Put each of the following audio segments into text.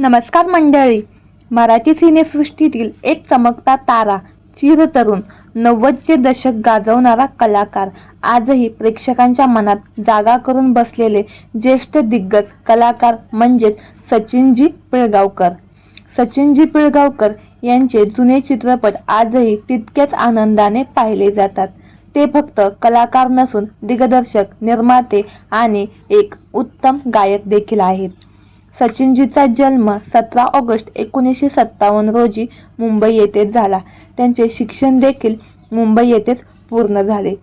नमस्कार मंडळी. मराठी सिनेसृष्टीतील एक चमकता तारा चिरतरुण नव्वदचे दशक गाजवणारा कलाकार. आजही प्रेक्षकांच्या मनात जागा करून बसलेले ज्येष्ठ दिग्गज कलाकार म्हणजेच सचिनजी पिळगावकर. सचिनजी पिळगावकर यांचे जुने चित्रपट आजही तितक्याच आनंदाने पाहिले जातात. ते फक्त कलाकार नसून दिग्दर्शक निर्माते आणि एक उत्तम गायक देखील आहेत. सचिनजीचा जन्म सतरा ऑगस्ट एकोणीसशे सत्तावन्न रोजी मुंबई येथेच झाला. त्यांचे शिक्षण देखील मुंबई येथेच पूर्ण झाले.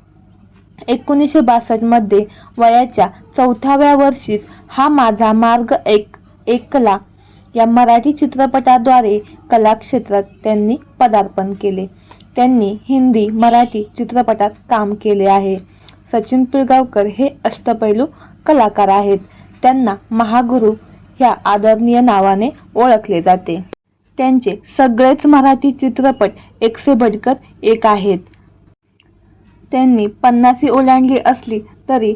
एकोणीसशे बासष्टमध्ये वयाच्या चौथ्याव्या वर्षीच हा माझा मार्ग एक एकला या मराठी चित्रपटाद्वारे कलाक्षेत्रात त्यांनी पदार्पण केले. त्यांनी हिंदी मराठी चित्रपटात काम केले आहे. सचिन पिळगावकर हे अष्टपैलू कलाकार आहेत. त्यांना महागुरु ह्या आदरणीय नावाने ओळखले जाते. त्यांचे सगळेच मराठी चित्रपट एकसे बडकर एक आहेत. त्यांनी पन्नासी ओलांडली असली तरी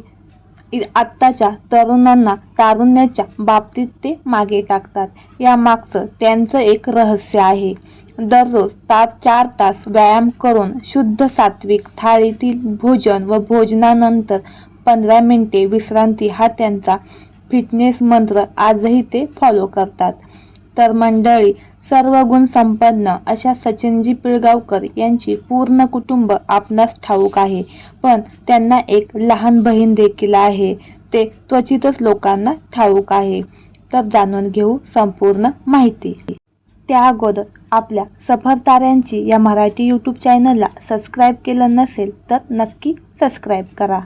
आत्ताच्या तरुणांना तारुण्याच्या बाबतीत ते मागे टाकतात. या मागचं त्यांचं एक रहस्य आहे. दररोज तास चार तास व्यायाम करून शुद्ध सात्विक थाळीतील भोजन व भोजनानंतर पंधरा मिनिटे विश्रांती हा त्यांचा फिटनेस मंत्र आजही ते फॉलो करतात. तर मंडळी सर्व गुण संपन्न अशा सचिनजी पिळगावकर यांची पूर्ण कुटुंब आपणास ठाऊक आहे. पण त्यांना एक लहान बहीण देखील आहे. ते त्वचितच लोकांना ठाऊक आहे. तर जाणून घेऊ संपूर्ण माहिती. त्या अगोदर आपल्या सफर ताऱ्यांची या मराठी यूट्यूब चॅनलला सबस्क्राईब केलं नसेल तर नक्की सबस्क्राईब करा.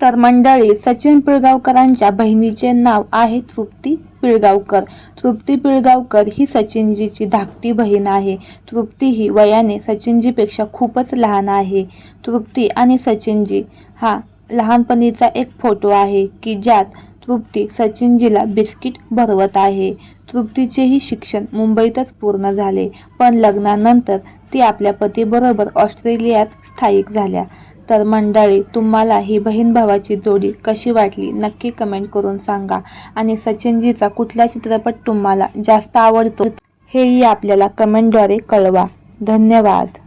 तर मंडळी सचिन पिळगावकरांच्या बहिणीचे नाव आहे तृप्ती पिळगावकर. तृप्ती पिळगावकर ही सचिनजीची धाकटी बहीण आहे. तृप्ती ही वयाने सचिनजीपेक्षा खूपच लहान आहे. तृप्ती आणि सचिनजी हा लहानपणीचा एक फोटो आहे की ज्यात तृप्ती सचिनजीला बिस्किट भरवत आहे. तृप्तीचेही शिक्षण मुंबईतच पूर्ण झाले पण लग्नानंतर ती आपल्या पतीबरोबर ऑस्ट्रेलियात स्थायिक झाल्या. तर मंडळी तुम्हाला ही बहीण भावाची जोडी कशी वाटली? नक्की कमेंट करून सांगा. आणि सचिनजीचा कुठला चित्रपट तुम्हाला जास्त आवडतो? हेही आपल्याला कमेंटद्वारे कळवा. धन्यवाद.